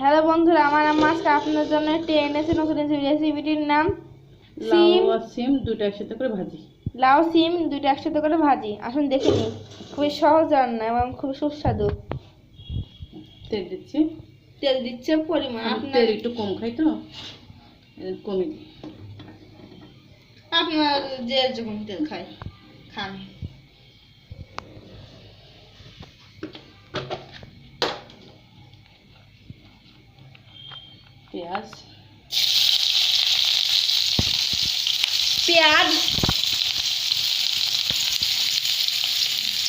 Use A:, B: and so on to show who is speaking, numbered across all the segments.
A: Hello বন্ধুরা আমার আম্মা আজকে আপনাদের জন্য একটি এনেছে নতুন রেসিপিটির নাম সিম
B: সিম দুটো একসাথে করে ভাজি।
A: লাউ সিম দুটো একসাথে করে ভাজি। আসুন দেখে নিই। খুবই সহজ রান্না এবং খুবই সুস্বাদু।
B: তেল দিচ্ছি।
A: তেল দিচ্ছে পরিমাণ। আপনার
B: তেল একটু কম খাই তো। এই কমে দিই।
A: আপনার যে যখন তেল খায় খান।
B: পেঁয়াজ
A: পেঁয়াজ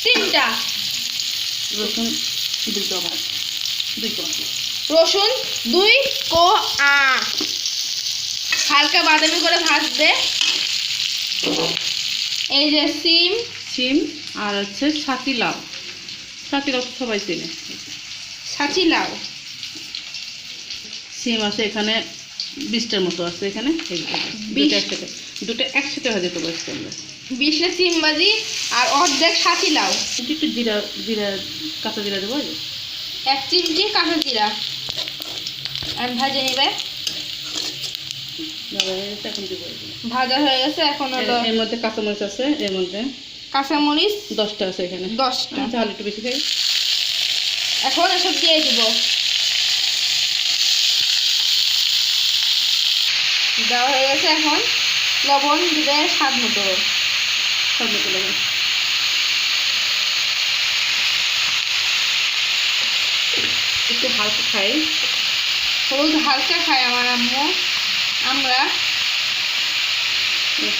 A: তিনটা।
B: রসুন দুটো ভাজ দুই কোয়া
A: রসুন দুই কো আ। হালকা বাদামি করে ভাজবে। এই যে সিম।
B: সিম আর হচ্ছে ছাতি লাউ। ছাতি লাউ সবাই চেনে।
A: ছাঁচি লাউ।
B: সিম আছে এখানে বিশটার মতো আছে এখানে? দুটো একসাথে দুটো একসাথে ভাজি তো বসতে আমরা।
A: বিশটা সিম ভাজি আর অর্ধেক ছাঁচি লাউ।
B: একটু জিরা জিরা কাঁচা জিরা দেবো
A: এক চিমটি কাঁচা জিরা। আর ভাজে নিবে। ভাজা হয়ে গেছে এখন হলো
B: এর- এর মধ্যে কাঁচামরিচ আছে এর মধ্যে
A: কাঁচামরিচ
B: দশটা আছে এখানে।
A: দশটা।
B: চাল একটু বেশি খাই।
A: এখন এসব দিয়ে দিব। দেওয়া হয়ে গেছে এখন। লবণ দিবে স্বাদ মতো।
B: সব মতো লাগে একটু হালকা খাই।
A: হলুদ হালকা খায় আমার আম্মু। আমরা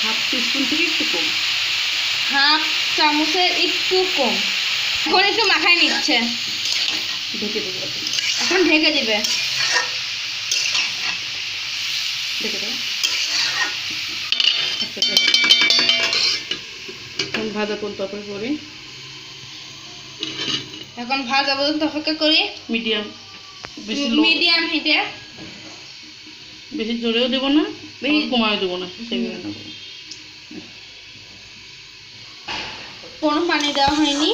B: হাফ টিস্পুন থেকে একটু কম।
A: হাফ চামচের একটু কম। এখন একটু মাখায় নিচ্ছে।
B: ঢেকে দেবো। এখন
A: ঢেকে দিবে।
B: এখন ভাজা কোন তরকারি করি।
A: এখন ভাজা পর্যন্ত অপেক্ষা করি।
B: মিডিয়াম বেশি
A: মিডিয়াম হিটে।
B: বেশি জোরেও দেবো না
A: বেশি-
B: কমায়ও দেবো না সেগুলো
A: কোনো পানি দেওয়া হয়নি।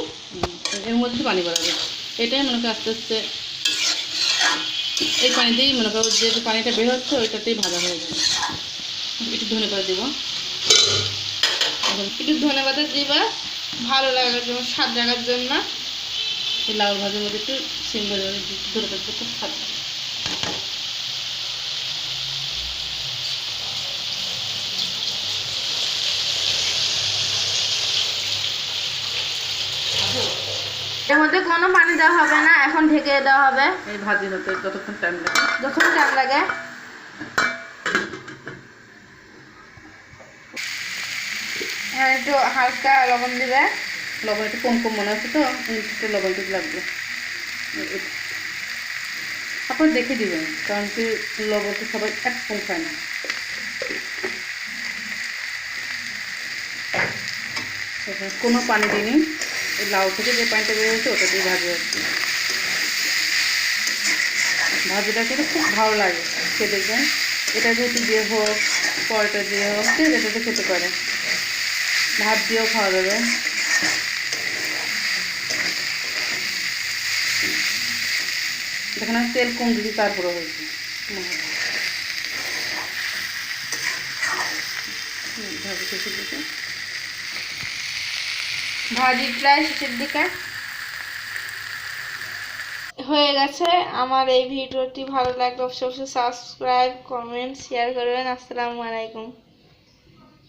B: এর মধ্যে পানি বাড়াবে এটাই মনে আস্তে আস্তে এই পানি দিয়েই মনে করো যে যে পানিটা বের হচ্ছে, ওইটাতেই ভাজা হয়ে যাবে। একটু ধনে পাতা দেবো।
A: একটু ধনে পাতা দিবা, ভালো লাগার জন্য, স্বাদ লাগার জন্য।
B: লাউ ভাজার মধ্যে একটু সিম্বল ধরে পাতা খুব স্বাদ
A: এর মধ্যে কোনো পানি দেওয়া হবে না এখন ঢেকে দেওয়া হবে।
B: এই ভাজি হতে যতক্ষণ টাইম লাগে।
A: যতক্ষণ টাইম লাগে। হ্যাঁ একটু হালকা লবণ দিবে।
B: লবণ একটু কম কম মনে হচ্ছে তো একটু লবণ দিতে লাগবে। আপনার দেখে দিবেন কারণ কি লবণ তো সবাই এক কম খায় না। কোনো পানি দিইনি। এই লাউ থেকে যে পানিটা বের হয়েছে ওটা দিয়ে ভাজি হচ্ছে। ভাজিটা খেতে খুব ভালো লাগে খেয়ে দেখবেন এটা যেহেতু দিয়ে হোক, পরোটা দিয়ে হোক যে যেটাতে খেতে পারে ভাত দিয়েও খাওয়া যাবে। দেখেন তেল কম দিয়েছি তারপরে হয়েছে। ভাজি দিকে
A: ভাজি প্রায় শেষের দিকে। হয়ে গেছে। আমার এই ভিডিওটি ভালো লাগলে অবশ্যই সাবস্ক্রাইব কমেন্ট শেয়ার করবেন। আসসালামু আলাইকুম।